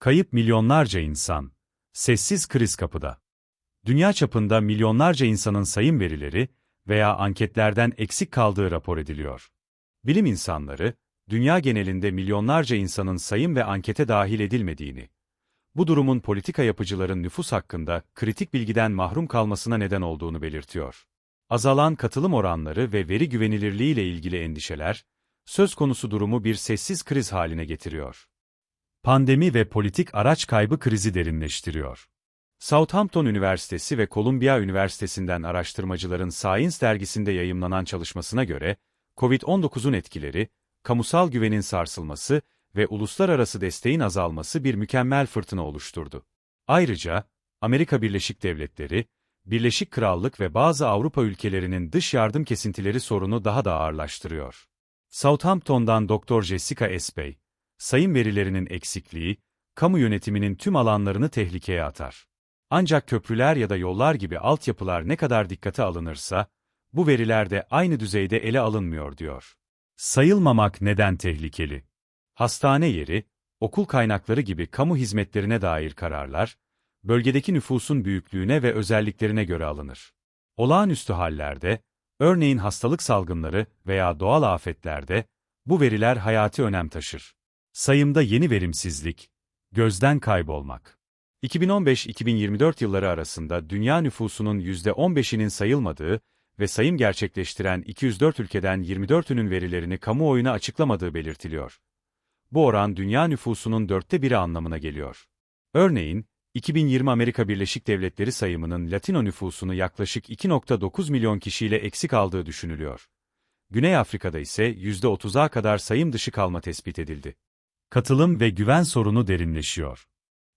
Kayıp milyonlarca insan. Sessiz kriz kapıda. Dünya çapında milyonlarca insanın sayım verileri veya anketlerden eksik kaldığı rapor ediliyor. Bilim insanları, dünya genelinde milyonlarca insanın sayım ve ankete dahil edilmediğini, bu durumun politika yapıcıların nüfus hakkında kritik bilgiden mahrum kalmasına neden olduğunu belirtiyor. Azalan katılım oranları ve veri güvenilirliği ile ilgili endişeler, söz konusu durumu bir sessiz kriz haline getiriyor. Pandemi ve politik araç kaybı krizi derinleştiriyor. Southampton Üniversitesi ve Columbia Üniversitesi'nden araştırmacıların Science dergisinde yayımlanan çalışmasına göre, COVID-19'un etkileri, kamusal güvenin sarsılması ve uluslararası desteğin azalması bir mükemmel fırtına oluşturdu. Ayrıca, Amerika Birleşik Devletleri, Birleşik Krallık ve bazı Avrupa ülkelerinin dış yardım kesintileri sorunu daha da ağırlaştırıyor. Southampton'dan Dr. Jessica Espey, sayım verilerinin eksikliği, kamu yönetiminin tüm alanlarını tehlikeye atar. Ancak köprüler ya da yollar gibi altyapılar ne kadar dikkate alınırsa, bu veriler de aynı düzeyde ele alınmıyor diyor. Sayılmamak neden tehlikeli? Hastane yeri, okul kaynakları gibi kamu hizmetlerine dair kararlar, bölgedeki nüfusun büyüklüğüne ve özelliklerine göre alınır. Olağanüstü hallerde, örneğin hastalık salgınları veya doğal afetlerde, bu veriler hayati önem taşır. Sayımda yeni verimsizlik, gözden kaybolmak. 2015-2024 yılları arasında dünya nüfusunun %15'inin sayılmadığı ve sayım gerçekleştiren 204 ülkeden 24'ünün verilerini kamuoyuna açıklamadığı belirtiliyor. Bu oran dünya nüfusunun dörtte biri anlamına geliyor. Örneğin, 2020 Amerika Birleşik Devletleri sayımının Latino nüfusunu yaklaşık 2.9 milyon kişiyle eksik aldığı düşünülüyor. Güney Afrika'da ise %30'a kadar sayım dışı kalma tespit edildi. Katılım ve güven sorunu derinleşiyor.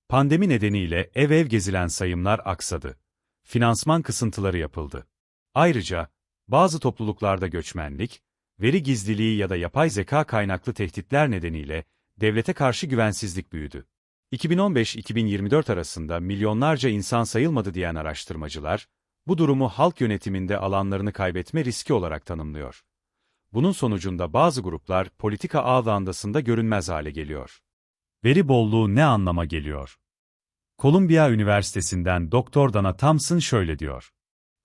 Pandemi nedeniyle ev ev gezilen sayımlar aksadı. Finansman kısıntıları yapıldı. Ayrıca, bazı topluluklarda göçmenlik, veri gizliliği ya da yapay zeka kaynaklı tehditler nedeniyle devlete karşı güvensizlik büyüdü. 2015-2024 arasında milyonlarca insan sayılmadı diyen araştırmacılar, bu durumu halk yönetiminde alanlarını kaybetme riski olarak tanımlıyor. Bunun sonucunda bazı gruplar politika ağlandasında görünmez hale geliyor. Veri bolluğu ne anlama geliyor? Columbia Üniversitesi'nden Dr. Dana Thompson şöyle diyor.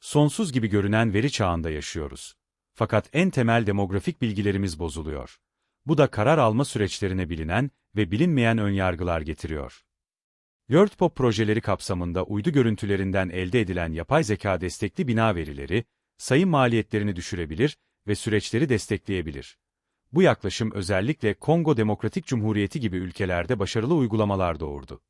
Sonsuz gibi görünen veri çağında yaşıyoruz. Fakat en temel demografik bilgilerimiz bozuluyor. Bu da karar alma süreçlerine bilinen ve bilinmeyen önyargılar getiriyor. WordPop projeleri kapsamında uydu görüntülerinden elde edilen yapay zeka destekli bina verileri, sayım maliyetlerini düşürebilir ve süreçleri destekleyebilir. Bu yaklaşım özellikle Kongo Demokratik Cumhuriyeti gibi ülkelerde başarılı uygulamalar doğurdu.